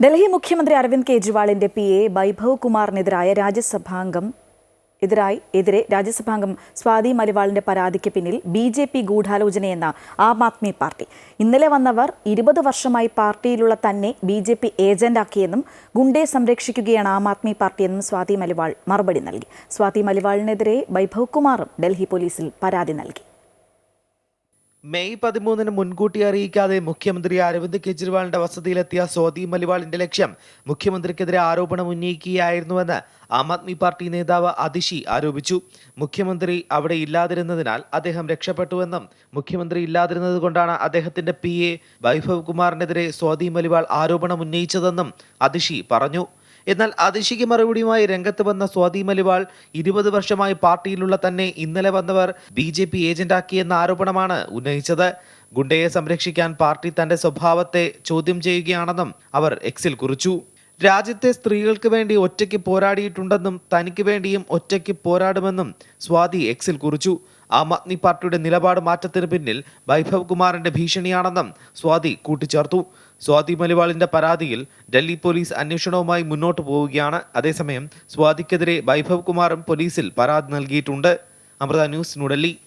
ഡൽഹി മുഖ്യമന്ത്രി അരവിന്ദ് കെജ്രിവാളിന്റെ P A Vaibhav കുമാറിനെതിരായ രാജ്യസഭാംഗം എതിരായി എതിരെ രാജ്യസഭാംഗം സ്വാതി മലിവാളിന്റെ പരാതിക്ക് പിന്നിൽ ബി ജെ പി ഗൂഢാലോചനയെന്ന ആം ആദ്മി പാർട്ടി. ഇന്നലെ വന്നവർ ഇരുപത് വർഷമായി പാർട്ടിയിലുള്ള തന്നെ ബി ജെ പി ഏജന്റാക്കിയെന്നും ഗുണ്ടയെ സംരക്ഷിക്കുകയാണ് ആം ആദ്മി പാർട്ടിയെന്നും സ്വാതി മലിവാൾ മറുപടി നൽകി. സ്വാതി മലിവാളിനെതിരെ വൈഭവ് കുമാറും ഡൽഹി പോലീസിൽ പരാതി നൽകി. മെയ് പതിമൂന്നിന് മുൻകൂട്ടി അറിയിക്കാതെ മുഖ്യമന്ത്രി അരവിന്ദ് കെജ്രിവാളിന്റെ വസതിയിലെത്തിയ സ്വാതി മലിവാളിന്റെ ലക്ഷ്യം മുഖ്യമന്ത്രിക്കെതിരെ ആരോപണം ഉന്നയിക്കുകയായിരുന്നുവെന്ന് ആം ആദ്മി പാർട്ടി നേതാവ് അതിഷി ആരോപിച്ചു. മുഖ്യമന്ത്രി അവിടെ ഇല്ലാതിരുന്നതിനാൽ അദ്ദേഹം രക്ഷപ്പെട്ടുവെന്നും മുഖ്യമന്ത്രി ഇല്ലാതിരുന്നത് കൊണ്ടാണ് അദ്ദേഹത്തിന്റെ പി എ വൈഭവ് കുമാറിനെതിരെ സ്വാതി മലിവാൾ ആരോപണം ഉന്നയിച്ചതെന്നും അതിഷി പറഞ്ഞു. എന്നാൽ അതിശിക്ക് മറുപടിയുമായി രംഗത്ത് വന്ന സ്വാതി മലിവാൾ ഇരുപത് വർഷമായി പാർട്ടിയിലുള്ള തന്നെ ഇന്നലെ വന്നവർ ബി ജെ പി ഏജന്റാക്കിയെന്ന ആരോപണമാണ് ഉന്നയിച്ചത്. ഗുണ്ടയെ സംരക്ഷിക്കാൻ പാർട്ടി തന്റെ സ്വഭാവത്തെ ചോദ്യം ചെയ്യുകയാണെന്നും അവർ എക്സിൽ കുറിച്ചു. രാജ്യത്തെ സ്ത്രീകൾക്ക് വേണ്ടി ഒറ്റയ്ക്ക് പോരാടിയിട്ടുണ്ടെന്നും തനിക്ക് വേണ്ടിയും ഒറ്റയ്ക്ക് പോരാടുമെന്നും സ്വാതി എക്സിൽ കുറിച്ചു. ആം ആദ്മി പാർട്ടിയുടെ നിലപാട് മാറ്റത്തിന് പിന്നിൽ വൈഭവ് കുമാറിന്റെ ഭീഷണിയാണെന്നും സ്വാതി കൂട്ടിച്ചേർത്തു. സ്വാതി മലിവാളിന്റെ പരാതിയിൽ ഡൽഹി പോലീസ് അന്വേഷണവുമായി മുന്നോട്ട് പോവുകയാണ്. അതേസമയം സ്വാതിക്കെതിരെ വൈഭവ് കുമാറും പോലീസിൽ പരാതി നൽകിയിട്ടുണ്ട്. അമൃത ന്യൂസ് ന്യൂഡൽഹി.